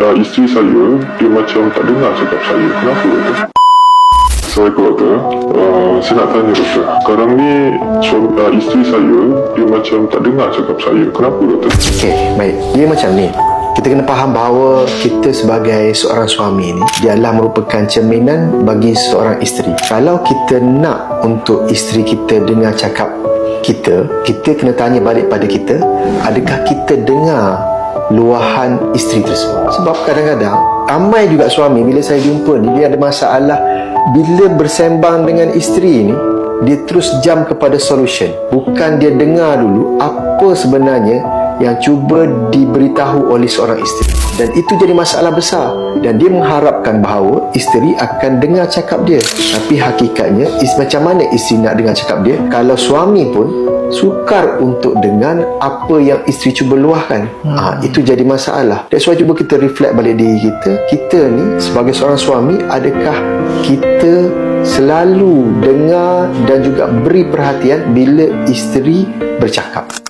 uh, isteri saya dia macam tak dengar cakap saya kenapa doktor Assalamualaikum doktor uh, saya nak tanya doktor sekarang ni suami, uh, isteri saya dia macam tak dengar cakap saya kenapa doktor Okey, baik. Dia macam ni. Kita kena faham bahawa kita sebagai seorang suami ni dia adalah merupakan cerminan bagi seorang isteri. Kalau kita nak untuk isteri kita dengar cakap kita, kita kena tanya balik pada kita, adakah kita dengar luahan isteri tersebut? Sebab kadang-kadang ramai juga suami bila saya jumpa ni dia ada masalah bila bersembang dengan isteri ni dia terus jam kepada solution bukan dia dengar dulu apa sebenarnya yang cuba diberitahu oleh seorang isteri. Dan itu jadi masalah besar. Dan dia mengharapkan bahawa isteri akan dengar cakap dia. Tapi hakikatnya is macam mana isteri nak dengar cakap dia? Kalau suami pun sukar untuk dengar apa yang isteri cuba luahkan. Hmm. ha, itu jadi masalah. That's why cuba kita reflect balik diri kita. Kita ni sebagai seorang suami adakah kita selalu dengar dan juga beri perhatian bila isteri bercakap